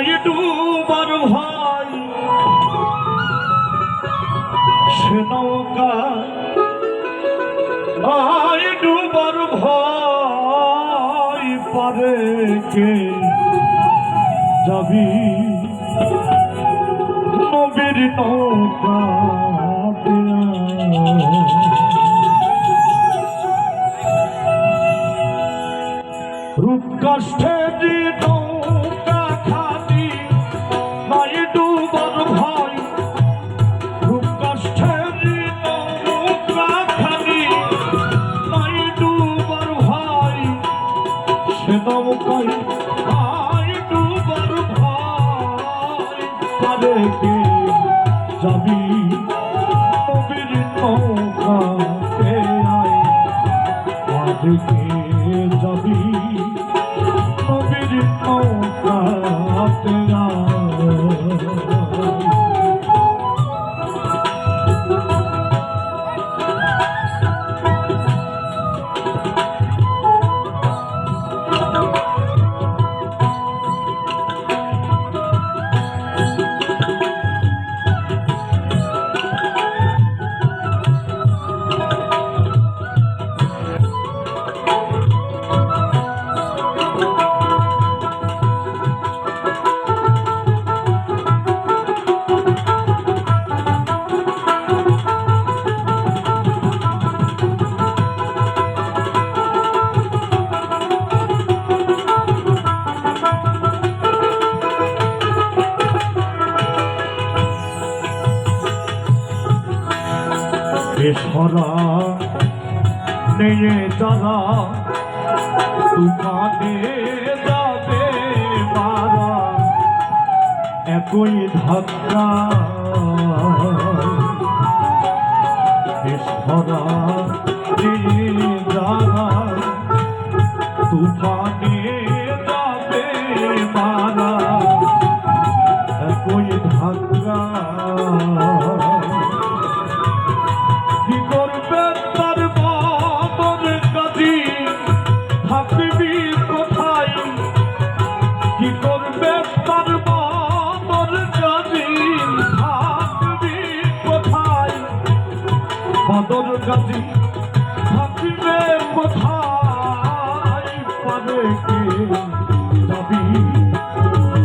নাই ডুবার ভাই। সে নৌকা নাই ডুবার ভাই, পারে কে যাবি? নবীর নৌকা রূপ কষ্টে নৌকা সে নৌকায় এসরা নেয়ে যারা তুফানে যাবে মারা। একই ধাক্কা। এসরা নেয়ে যারা। তুফানে কাজী থাকবে কোথায় পারে কে যাবি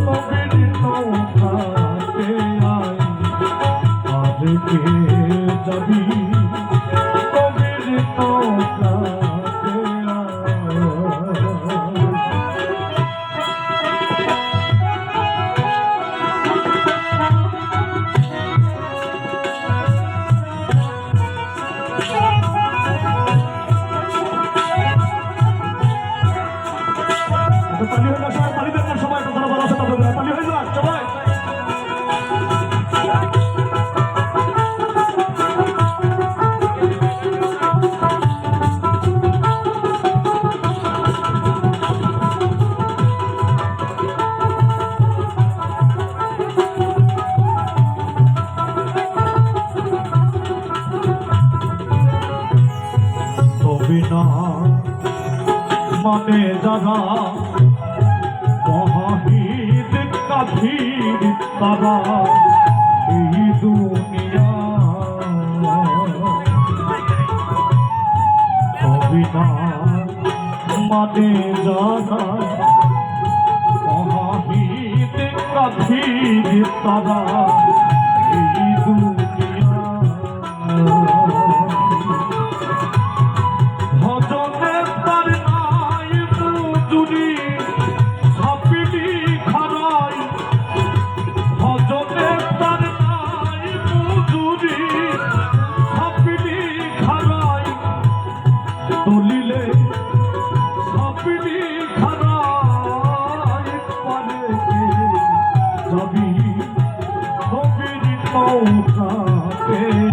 নবীর নৌকাতে আয় আজকে যাবি কবির নৌকাতে মানে যারা মহাহিদ কাঠির তারা এই দুনিয়া। না মানে যারা মহাহিদ কাঠির তারা এই দুনিয়া। যাবি নবীর নৌকাতে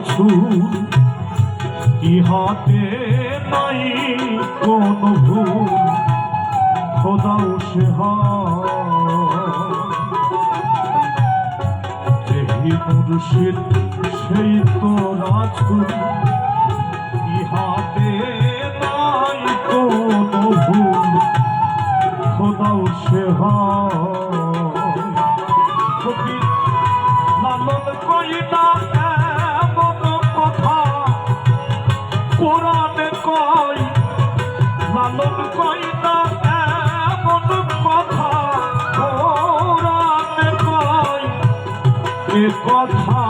রাসূল ইহাতে নাই কোন ভুল, খোদাও সে যেহি মুর্শিদ, সেই তো রাসূল ইহাতে নাই কোন ভুল, খোদাও সে ফকির লালন কইনা কথা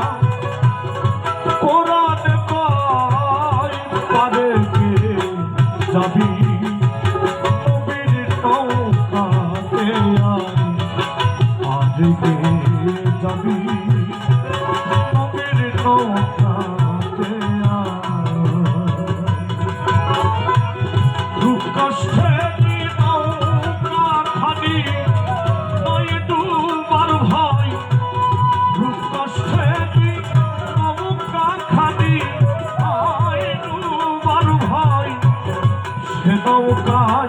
কোরআন কয় তাদেরকে যাবি? નૌકા